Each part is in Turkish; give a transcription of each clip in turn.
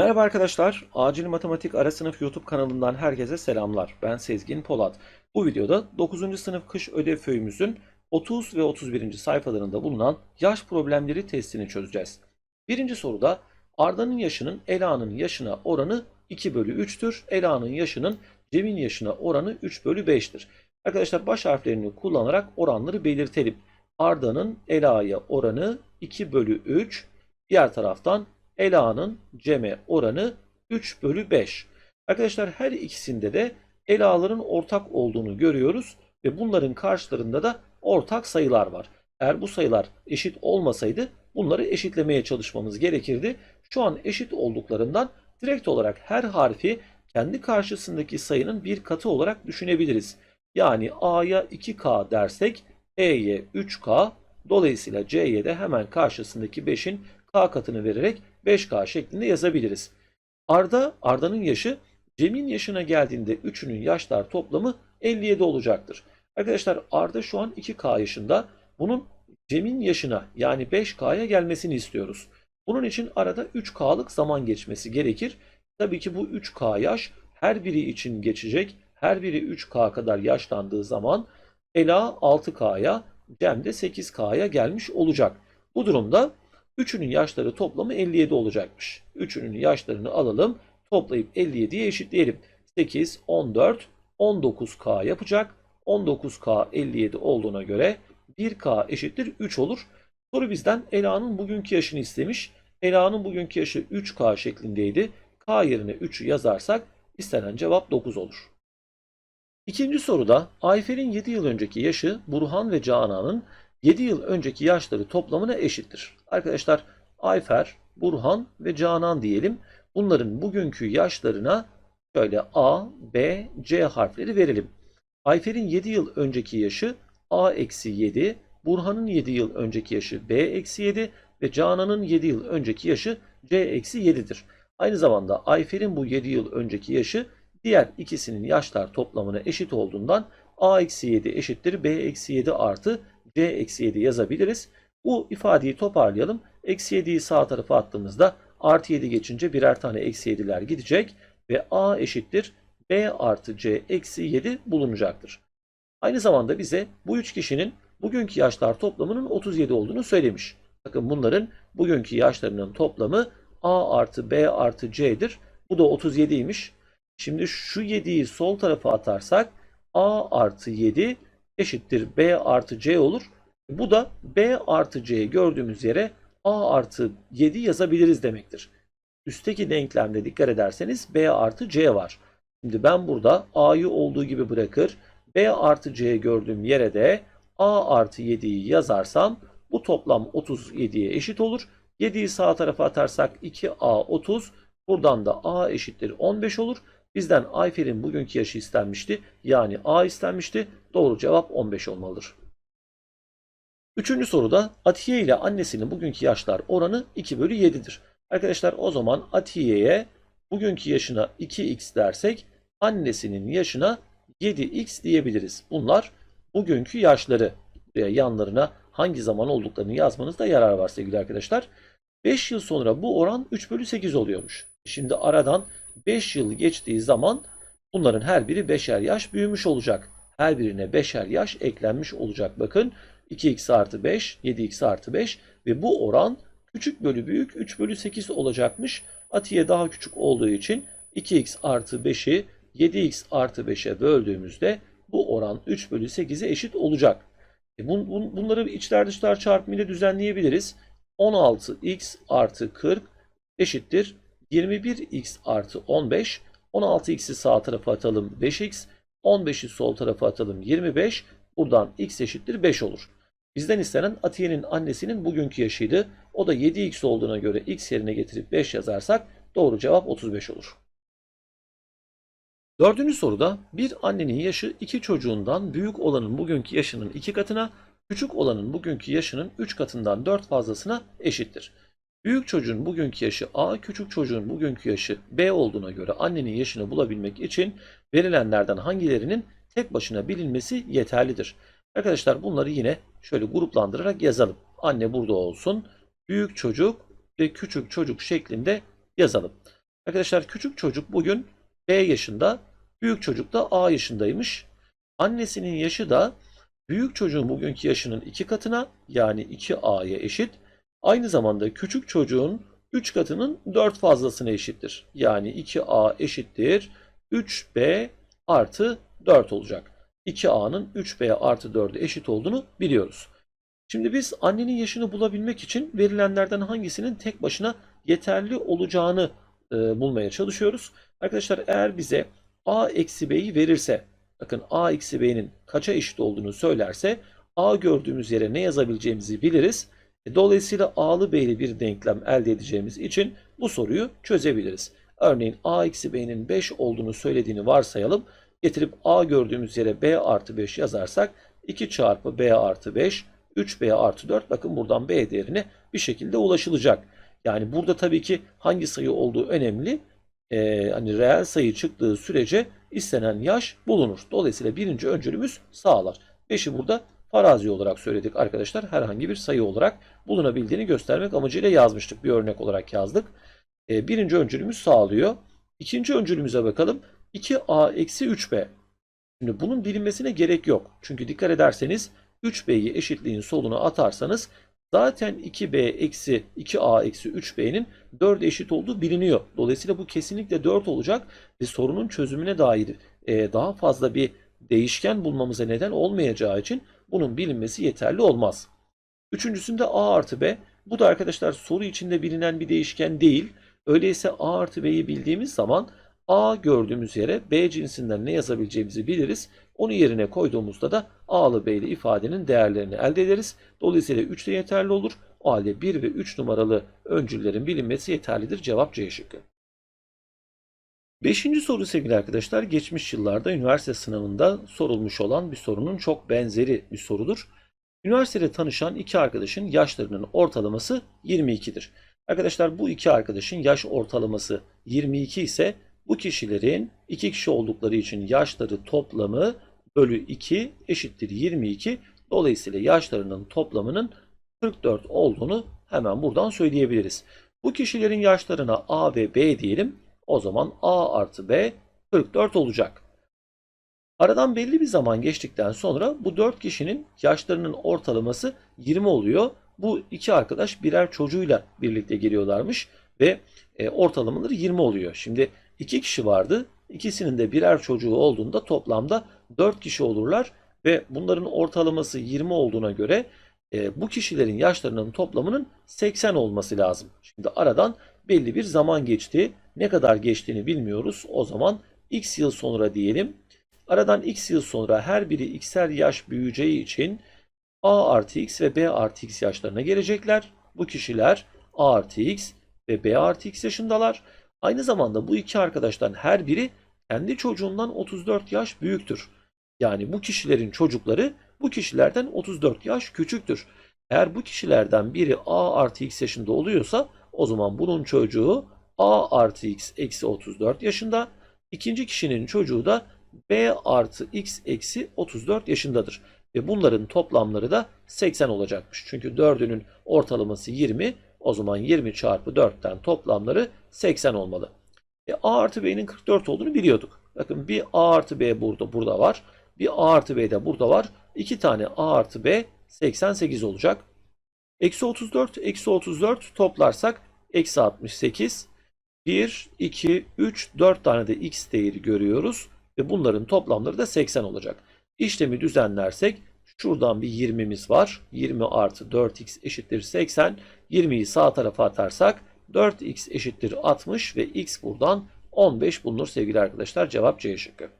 Merhaba arkadaşlar, Acil Matematik Ara Sınıf YouTube kanalından herkese selamlar. Ben Sezgin Polat. Bu videoda 9. sınıf kış ödev föyümüzün 30 ve 31. sayfalarında bulunan yaş problemleri testini çözeceğiz. Birinci soruda Arda'nın yaşının Ela'nın yaşına oranı 2 bölü 3'tür. Ela'nın yaşının Cem'in yaşına oranı 3 bölü 5'tir. Arkadaşlar baş harflerini kullanarak oranları belirtelim. Arda'nın Ela'ya oranı 2 bölü 3. Diğer taraftan Ela'nın Cem'e oranı 3 bölü 5. Arkadaşlar her ikisinde de Ela'ların ortak olduğunu görüyoruz ve bunların karşılarında da ortak sayılar var. Eğer bu sayılar eşit olmasaydı bunları eşitlemeye çalışmamız gerekirdi. Şu an eşit olduklarından direkt olarak her harfi kendi karşısındaki sayının bir katı olarak düşünebiliriz. Yani A'ya 2K dersek E'ye 3K dolayısıyla C'ye de hemen karşısındaki 5'in K katını vererek 5K şeklinde yazabiliriz. Arda, Arda'nın yaşı Cem'in yaşına geldiğinde üçünün yaşlar toplamı 57 olacaktır. Arkadaşlar Arda şu an 2K yaşında. Bunun Cem'in yaşına yani 5K'ya gelmesini istiyoruz. Bunun için arada 3K'lık zaman geçmesi gerekir. Tabii ki bu 3K yaş her biri için geçecek. Her biri 3K kadar yaşlandığı zaman Ela 6K'ya, Cem de 8K'ya gelmiş olacak. Bu durumda Üçünün yaşları toplamı 57 olacakmış. Üçünün yaşlarını alalım. Toplayıp 57'ye eşitleyelim. 8, 14, 19K yapacak. 19K 57 olduğuna göre 1K eşittir 3 olur. Soru bizden Ela'nın bugünkü yaşını istemiş. Ela'nın bugünkü yaşı 3K şeklindeydi. K yerine 3'ü yazarsak istenen cevap 9 olur. İkinci soruda Ayfer'in 7 yıl önceki yaşı Burhan ve Canan'ın 7 yıl önceki yaşları toplamına eşittir. Arkadaşlar Ayfer, Burhan ve Canan diyelim. Bunların bugünkü yaşlarına şöyle A, B, C harfleri verelim. Ayfer'in 7 yıl önceki yaşı A-7, Burhan'ın 7 yıl önceki yaşı B-7 ve Canan'ın 7 yıl önceki yaşı C-7'dir. Aynı zamanda Ayfer'in bu 7 yıl önceki yaşı diğer ikisinin yaşlar toplamına eşit olduğundan A-7 eşittir B-7 artı C-7 yazabiliriz. Bu ifadeyi toparlayalım. Eksi 7'yi sağ tarafa attığımızda artı 7 geçince birer tane eksi 7'ler gidecek ve A eşittir B artı C eksi 7 bulunacaktır. Aynı zamanda bize bu üç kişinin bugünkü yaşlar toplamının 37 olduğunu söylemiş. Bakın bunların bugünkü yaşlarının toplamı A artı B artı C'dir. Bu da 37'ymiş. Şimdi şu 7'yi sol tarafa atarsak A artı 7 eşittir B artı C olur. Bu da B artı C'yi gördüğümüz yere A artı 7 yazabiliriz demektir. Üstteki denklemde dikkat ederseniz B artı C var. Şimdi ben burada A'yı olduğu gibi bırakır. B artı C'yi gördüğüm yere de A artı 7'yi yazarsam bu toplam 37'ye eşit olur. 7'yi sağ tarafa atarsak 2A 30. Buradan da A eşittir 15 olur. Bizden Ayfer'in bugünkü yaşı istenmişti. Yani A istenmişti. Doğru cevap 15 olmalıdır. Üçüncü soruda Atiye ile annesinin bugünkü yaşlar oranı 2 bölü 7'dir. Arkadaşlar o zaman Atiye'ye bugünkü yaşına 2x dersek annesinin yaşına 7x diyebiliriz. Bunlar bugünkü yaşları ve yanlarına hangi zaman olduklarını yazmanızda yarar var sevgili arkadaşlar. 5 yıl sonra bu oran 3 bölü 8 oluyormuş. Şimdi aradan 5 yıl geçtiği zaman bunların her biri 5'er yaş büyümüş olacak. Her birine 5'er yaş eklenmiş olacak. Bakın 2x artı 5, 7x artı 5 ve bu oran küçük bölü büyük 3 bölü 8 olacakmış. Atiye daha küçük olduğu için 2x artı 5'i 7x artı 5'e böldüğümüzde bu oran 3 bölü 8'e eşit olacak. E bun, bun, bunları içler dışlar çarpımıyla düzenleyebiliriz. 16x artı 40 eşittir 21x artı 15. 16x'i sağ tarafa atalım 5x. 15'i sol tarafa atalım 25. Buradan x eşittir 5 olur. Bizden istenen Atiye'nin annesinin bugünkü yaşıydı. O da 7x olduğuna göre x yerine getirip 5 yazarsak doğru cevap 35 olur. Dördüncü soruda bir annenin yaşı iki çocuğundan büyük olanın bugünkü yaşının iki katına, küçük olanın bugünkü yaşının 3 katından 4 fazlasına eşittir. Büyük çocuğun bugünkü yaşı A, küçük çocuğun bugünkü yaşı B olduğuna göre annenin yaşını bulabilmek için verilenlerden hangilerinin tek başına bilinmesi yeterlidir. Arkadaşlar bunları yine şöyle gruplandırarak yazalım. Anne burada olsun. Büyük çocuk ve küçük çocuk şeklinde yazalım. Arkadaşlar küçük çocuk bugün B yaşında, büyük çocuk da A yaşındaymış. Annesinin yaşı da büyük çocuğun bugünkü yaşının iki katına yani 2A'ya eşit. Aynı zamanda küçük çocuğun 3 katının 4 fazlasına eşittir. Yani 2A eşittir 3B artı 4 olacak. 2A'nın 3B'ye artı 4'e eşit olduğunu biliyoruz. Şimdi biz annenin yaşını bulabilmek için verilenlerden hangisinin tek başına yeterli olacağını e, bulmaya çalışıyoruz. Arkadaşlar eğer bize A eksi B'yi verirse, bakın A eksi B'nin kaça eşit olduğunu söylerse A gördüğümüz yere ne yazabileceğimizi biliriz. E, Dolayısıyla A'lı B'li bir denklem elde edeceğimiz için bu soruyu çözebiliriz. Örneğin A eksi B'nin 5 olduğunu söylediğini varsayalım. Getirip A gördüğümüz yere B artı 5 yazarsak 2 çarpı B artı 5 3B artı 4 bakın buradan B değerine bir şekilde ulaşılacak. Yani burada tabii ki hangi sayı olduğu önemli. Ee, hani reel sayı çıktığı sürece istenen yaş bulunur. Dolayısıyla birinci öncülümüz sağlar. 5'i burada farazi olarak söyledik arkadaşlar. Herhangi bir sayı olarak bulunabildiğini göstermek amacıyla yazmıştık. Bir örnek olarak yazdık. Ee, birinci öncülümüz sağlıyor. İkinci öncülümüze bakalım. 2a eksi 3b. Şimdi bunun bilinmesine gerek yok. Çünkü dikkat ederseniz 3b'yi eşitliğin soluna atarsanız zaten 2b eksi 2a eksi 3b'nin 4 eşit olduğu biliniyor. Dolayısıyla bu kesinlikle 4 olacak ve sorunun çözümüne dair e, daha fazla bir değişken bulmamıza neden olmayacağı için bunun bilinmesi yeterli olmaz. Üçüncüsünde a artı b. Bu da arkadaşlar soru içinde bilinen bir değişken değil. Öyleyse a artı b'yi bildiğimiz zaman a gördüğümüz yere b cinsinden ne yazabileceğimizi biliriz. Onu yerine koyduğumuzda da a'lı b'li ifadenin değerlerini elde ederiz. Dolayısıyla 3 de yeterli olur. O halde 1 ve 3 numaralı öncüllerin bilinmesi yeterlidir. Cevap C şıkkı. Beşinci soru sevgili arkadaşlar geçmiş yıllarda üniversite sınavında sorulmuş olan bir sorunun çok benzeri bir sorudur. Üniversitede tanışan iki arkadaşın yaşlarının ortalaması 22'dir. Arkadaşlar bu iki arkadaşın yaş ortalaması 22 ise bu kişilerin iki kişi oldukları için yaşları toplamı bölü 2 eşittir 22. Dolayısıyla yaşlarının toplamının 44 olduğunu hemen buradan söyleyebiliriz. Bu kişilerin yaşlarına A ve B diyelim. O zaman A artı B 44 olacak. Aradan belli bir zaman geçtikten sonra bu 4 kişinin yaşlarının ortalaması 20 oluyor. Bu iki arkadaş birer çocuğuyla birlikte geliyorlarmış ve e, ortalamaları 20 oluyor. Şimdi iki kişi vardı. İkisinin de birer çocuğu olduğunda toplamda 4 kişi olurlar ve bunların ortalaması 20 olduğuna göre e, bu kişilerin yaşlarının toplamının 80 olması lazım. Şimdi aradan belli bir zaman geçti. Ne kadar geçtiğini bilmiyoruz. O zaman x yıl sonra diyelim. Aradan x yıl sonra her biri x'er yaş büyüyeceği için a artı x ve b artı x yaşlarına gelecekler. Bu kişiler a artı x ve b artı x yaşındalar. Aynı zamanda bu iki arkadaştan her biri kendi çocuğundan 34 yaş büyüktür. Yani bu kişilerin çocukları bu kişilerden 34 yaş küçüktür. Eğer bu kişilerden biri a artı x yaşında oluyorsa o zaman bunun çocuğu a artı x eksi 34 yaşında. İkinci kişinin çocuğu da b artı x eksi 34 yaşındadır. Ve bunların toplamları da 80 olacakmış. Çünkü 4'ünün ortalaması 20. O zaman 20 çarpı 4'ten toplamları 80 olmalı. E, a artı b'nin 44 olduğunu biliyorduk. Bakın bir a artı b burada, burada var. Bir a artı b de burada var. İki tane a artı b 88 olacak. Eksi 34, eksi 34 toplarsak eksi 68. 1, 2, 3, 4 tane de x değeri görüyoruz. Ve bunların toplamları da 80 olacak. İşlemi düzenlersek şuradan bir 20'miz var. 20 artı 4x eşittir 80. 20'yi sağ tarafa atarsak 4x eşittir 60 ve x buradan 15 bulunur sevgili arkadaşlar. Cevap C şıkkı.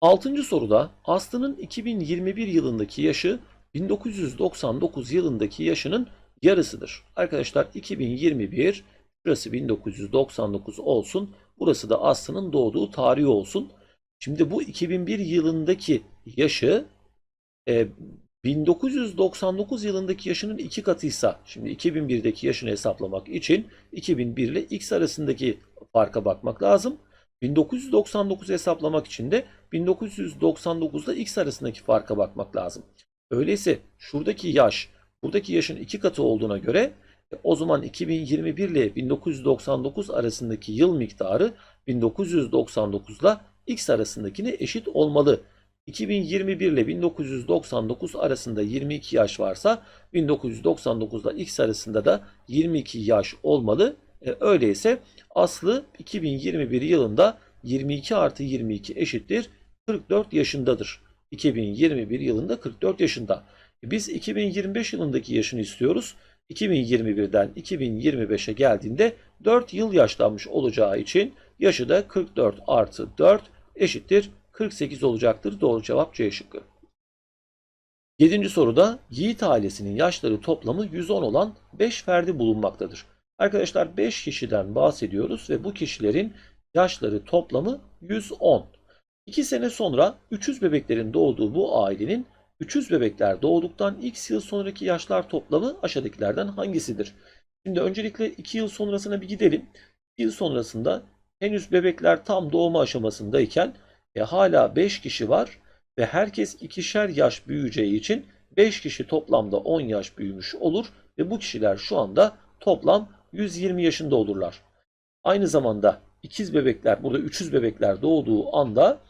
Altıncı soruda Aslı'nın 2021 yılındaki yaşı 1999 yılındaki yaşının yarısıdır. Arkadaşlar 2021 Burası 1999 olsun. Burası da Aslı'nın doğduğu tarihi olsun. Şimdi bu 2001 yılındaki yaşı e, 1999 yılındaki yaşının iki katıysa şimdi 2001'deki yaşını hesaplamak için 2001 ile x arasındaki farka bakmak lazım. 1999 hesaplamak için de 1999 ile x arasındaki farka bakmak lazım. Öyleyse şuradaki yaş buradaki yaşın iki katı olduğuna göre O zaman 2021 ile 1999 arasındaki yıl miktarı 1999 ile x arasındakine eşit olmalı. 2021 ile 1999 arasında 22 yaş varsa 1999 ile x arasında da 22 yaş olmalı. E, öyleyse Aslı 2021 yılında 22 artı 22 eşittir 44 yaşındadır. 2021 yılında 44 yaşında. Biz 2025 yılındaki yaşını istiyoruz. 2021'den 2025'e geldiğinde 4 yıl yaşlanmış olacağı için yaşı da 44 artı 4 eşittir 48 olacaktır. Doğru cevap C şıkkı. 7. soruda Yiğit ailesinin yaşları toplamı 110 olan 5 ferdi bulunmaktadır. Arkadaşlar 5 kişiden bahsediyoruz ve bu kişilerin yaşları toplamı 110. 2 sene sonra 300 bebeklerin doğduğu bu ailenin 300 bebekler doğduktan x yıl sonraki yaşlar toplamı aşağıdakilerden hangisidir? Şimdi öncelikle 2 yıl sonrasına bir gidelim. 2 yıl sonrasında henüz bebekler tam doğma aşamasındayken e, hala 5 kişi var ve herkes ikişer yaş büyüyeceği için 5 kişi toplamda 10 yaş büyümüş olur ve bu kişiler şu anda toplam 120 yaşında olurlar. Aynı zamanda ikiz bebekler burada 300 bebekler doğduğu anda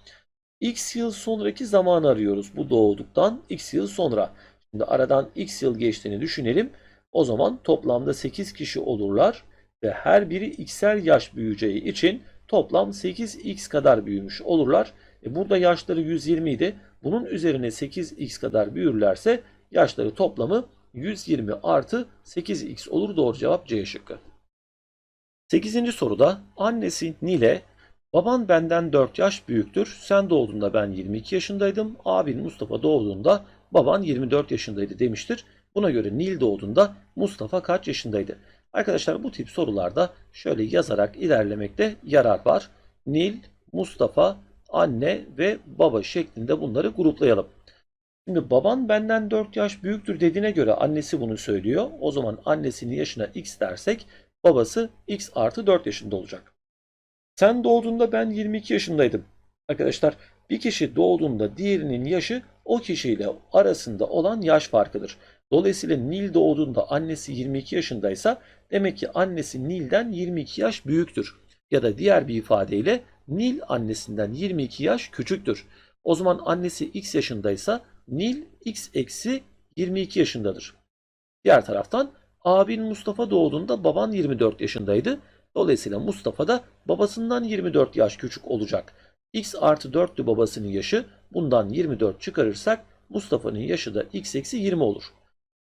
x yıl sonraki zamanı arıyoruz. Bu doğduktan x yıl sonra. Şimdi aradan x yıl geçtiğini düşünelim. O zaman toplamda 8 kişi olurlar ve her biri x'er yaş büyüyeceği için toplam 8x kadar büyümüş olurlar. E burada yaşları 120 idi. Bunun üzerine 8x kadar büyürlerse yaşları toplamı 120 artı 8x olur. Doğru cevap C şıkkı. 8. soruda annesi Nile baban benden 4 yaş büyüktür. Sen doğduğunda ben 22 yaşındaydım. Abin Mustafa doğduğunda baban 24 yaşındaydı demiştir. Buna göre Nil doğduğunda Mustafa kaç yaşındaydı? Arkadaşlar bu tip sorularda şöyle yazarak ilerlemekte yarar var. Nil, Mustafa, anne ve baba şeklinde bunları gruplayalım. Şimdi baban benden 4 yaş büyüktür dediğine göre annesi bunu söylüyor. O zaman annesinin yaşına x dersek babası x artı 4 yaşında olacak. Sen doğduğunda ben 22 yaşındaydım. Arkadaşlar bir kişi doğduğunda diğerinin yaşı o kişiyle arasında olan yaş farkıdır. Dolayısıyla Nil doğduğunda annesi 22 yaşındaysa demek ki annesi Nil'den 22 yaş büyüktür. Ya da diğer bir ifadeyle Nil annesinden 22 yaş küçüktür. O zaman annesi x yaşındaysa Nil x eksi 22 yaşındadır. Diğer taraftan abin Mustafa doğduğunda baban 24 yaşındaydı. Dolayısıyla Mustafa da babasından 24 yaş küçük olacak. x artı 4'tü babasının yaşı. Bundan 24 çıkarırsak Mustafa'nın yaşı da x eksi 20 olur.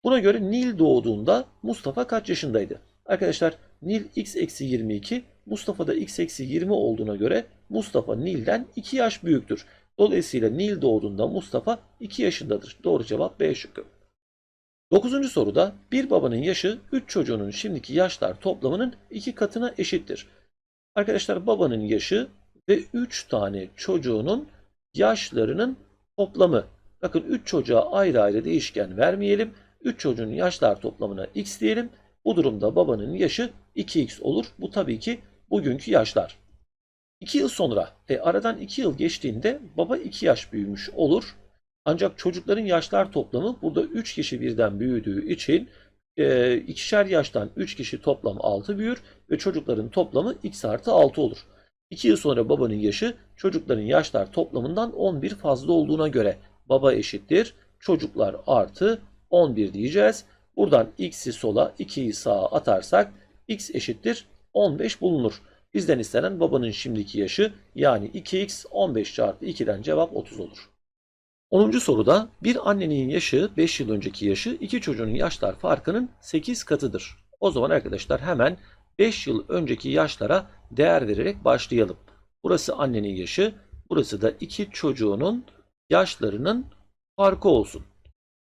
Buna göre Nil doğduğunda Mustafa kaç yaşındaydı? Arkadaşlar Nil x eksi 22, Mustafa da x eksi 20 olduğuna göre Mustafa Nil'den 2 yaş büyüktür. Dolayısıyla Nil doğduğunda Mustafa 2 yaşındadır. Doğru cevap B şıkkı. 9. soruda bir babanın yaşı 3 çocuğunun şimdiki yaşlar toplamının 2 katına eşittir. Arkadaşlar babanın yaşı ve 3 tane çocuğunun yaşlarının toplamı. Bakın 3 çocuğa ayrı ayrı değişken vermeyelim. 3 çocuğun yaşlar toplamına x diyelim. Bu durumda babanın yaşı 2x olur. Bu tabii ki bugünkü yaşlar. 2 yıl sonra e, aradan 2 yıl geçtiğinde baba 2 yaş büyümüş olur. Ancak çocukların yaşlar toplamı burada 3 kişi birden büyüdüğü için e, ikişer yaştan 3 kişi toplam 6 büyür ve çocukların toplamı x artı 6 olur. 2 yıl sonra babanın yaşı çocukların yaşlar toplamından 11 fazla olduğuna göre baba eşittir çocuklar artı 11 diyeceğiz. Buradan x'i sola 2'yi sağa atarsak x eşittir 15 bulunur. Bizden istenen babanın şimdiki yaşı yani 2x 15 çarpı 2'den cevap 30 olur. 10. soruda bir annenin yaşı 5 yıl önceki yaşı iki çocuğun yaşlar farkının 8 katıdır. O zaman arkadaşlar hemen 5 yıl önceki yaşlara değer vererek başlayalım. Burası annenin yaşı, burası da iki çocuğunun yaşlarının farkı olsun.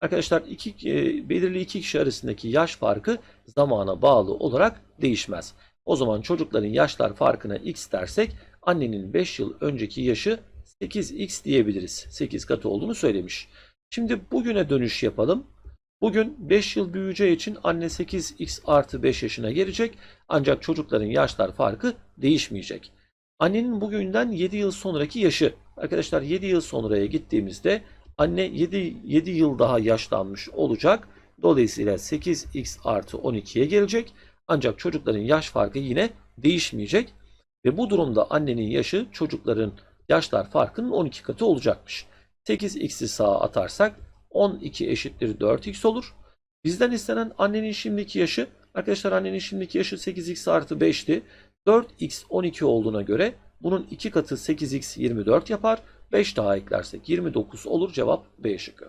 Arkadaşlar iki, e, belirli iki kişi arasındaki yaş farkı zamana bağlı olarak değişmez. O zaman çocukların yaşlar farkına x dersek annenin 5 yıl önceki yaşı 8x diyebiliriz. 8 katı olduğunu söylemiş. Şimdi bugüne dönüş yapalım. Bugün 5 yıl büyüyeceği için anne 8x artı 5 yaşına gelecek. Ancak çocukların yaşlar farkı değişmeyecek. Annenin bugünden 7 yıl sonraki yaşı. Arkadaşlar 7 yıl sonraya gittiğimizde anne 7, 7 yıl daha yaşlanmış olacak Dolayısıyla 8x artı 12'ye gelecek. Ancak çocukların yaş farkı yine değişmeyecek. Ve bu durumda annenin yaşı çocukların yaşlar farkının 12 katı olacakmış. 8x'i sağa atarsak 12 eşittir 4x olur. Bizden istenen annenin şimdiki yaşı, arkadaşlar annenin şimdiki yaşı 8x artı 5'ti. 4x 12 olduğuna göre bunun 2 katı 8x 24 yapar. 5 daha eklersek 29 olur. Cevap B şıkkı.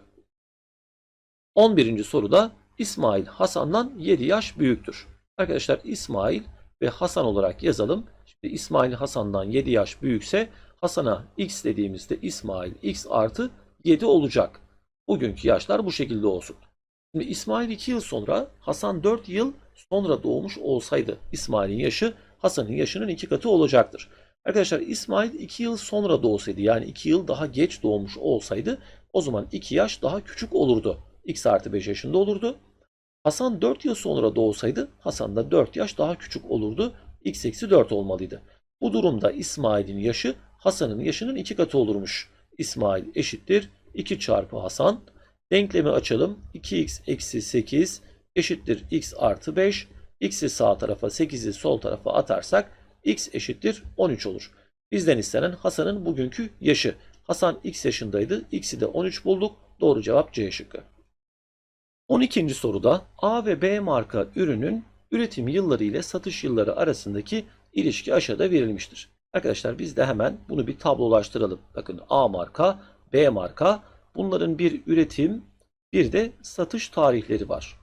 11. soruda İsmail Hasan'dan 7 yaş büyüktür. Arkadaşlar İsmail ve Hasan olarak yazalım. Şimdi İsmail Hasan'dan 7 yaş büyükse Hasan'a x dediğimizde İsmail x artı 7 olacak. Bugünkü yaşlar bu şekilde olsun. Şimdi İsmail 2 yıl sonra Hasan 4 yıl sonra doğmuş olsaydı İsmail'in yaşı Hasan'ın yaşının 2 katı olacaktır. Arkadaşlar İsmail 2 yıl sonra doğsaydı yani 2 yıl daha geç doğmuş olsaydı o zaman 2 yaş daha küçük olurdu. X artı 5 yaşında olurdu. Hasan 4 yıl sonra doğsaydı Hasan da 4 yaş daha küçük olurdu. X eksi 4 olmalıydı. Bu durumda İsmail'in yaşı Hasan'ın yaşının 2 katı olurmuş. İsmail eşittir 2 çarpı Hasan. Denklemi açalım. 2x eksi 8 eşittir x artı 5. x'i sağ tarafa 8'i sol tarafa atarsak x eşittir 13 olur. Bizden istenen Hasan'ın bugünkü yaşı. Hasan x yaşındaydı. x'i de 13 bulduk. Doğru cevap C şıkkı. 12. soruda A ve B marka ürünün üretim yılları ile satış yılları arasındaki ilişki aşağıda verilmiştir. Arkadaşlar biz de hemen bunu bir tablolaştıralım. Bakın A marka, B marka bunların bir üretim bir de satış tarihleri var.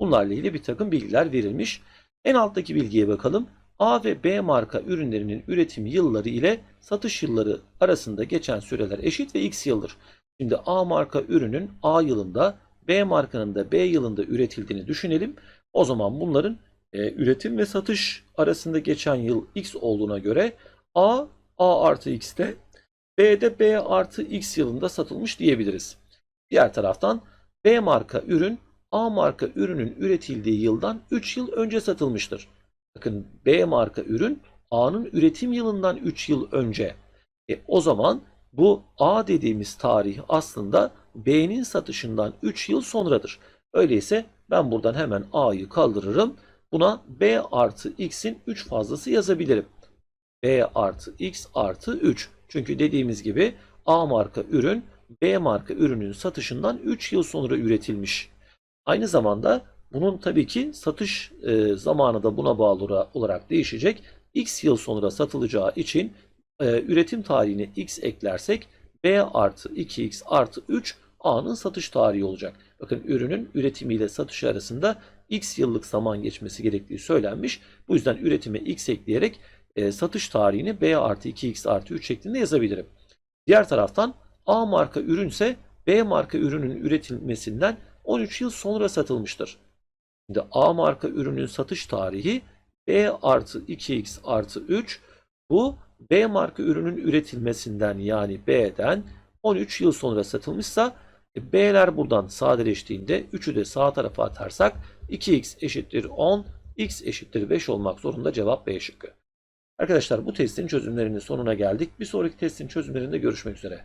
Bunlarla ilgili bir takım bilgiler verilmiş. En alttaki bilgiye bakalım. A ve B marka ürünlerinin üretim yılları ile satış yılları arasında geçen süreler eşit ve x yıldır. Şimdi A marka ürünün A yılında B markanın da B yılında üretildiğini düşünelim. O zaman bunların e, üretim ve satış arasında geçen yıl x olduğuna göre A, A artı x'te B'de B artı x yılında satılmış diyebiliriz. Diğer taraftan B marka ürün A marka ürünün üretildiği yıldan 3 yıl önce satılmıştır. Bakın B marka ürün A'nın üretim yılından 3 yıl önce. E, o zaman bu A dediğimiz tarih aslında B'nin satışından 3 yıl sonradır. Öyleyse ben buradan hemen A'yı kaldırırım. Buna B artı X'in 3 fazlası yazabilirim. B artı X artı 3. Çünkü dediğimiz gibi A marka ürün B marka ürünün satışından 3 yıl sonra üretilmiş. Aynı zamanda bunun tabii ki satış e, zamanı da buna bağlı olarak değişecek. X yıl sonra satılacağı için e, üretim tarihine X eklersek B artı 2X artı 3 A'nın satış tarihi olacak. Bakın ürünün üretimiyle satışı arasında X yıllık zaman geçmesi gerektiği söylenmiş. Bu yüzden üretime X ekleyerek e, satış tarihini B artı 2X artı 3 şeklinde yazabilirim. Diğer taraftan A marka ürünse B marka ürünün üretilmesinden 13 yıl sonra satılmıştır. Şimdi A marka ürünün satış tarihi B artı 2X artı 3 bu B marka ürünün üretilmesinden yani B'den 13 yıl sonra satılmışsa e, B'ler buradan sadeleştiğinde 3'ü de sağ tarafa atarsak 2x eşittir 10, x eşittir 5 olmak zorunda cevap B şıkkı. Arkadaşlar bu testin çözümlerinin sonuna geldik. Bir sonraki testin çözümlerinde görüşmek üzere.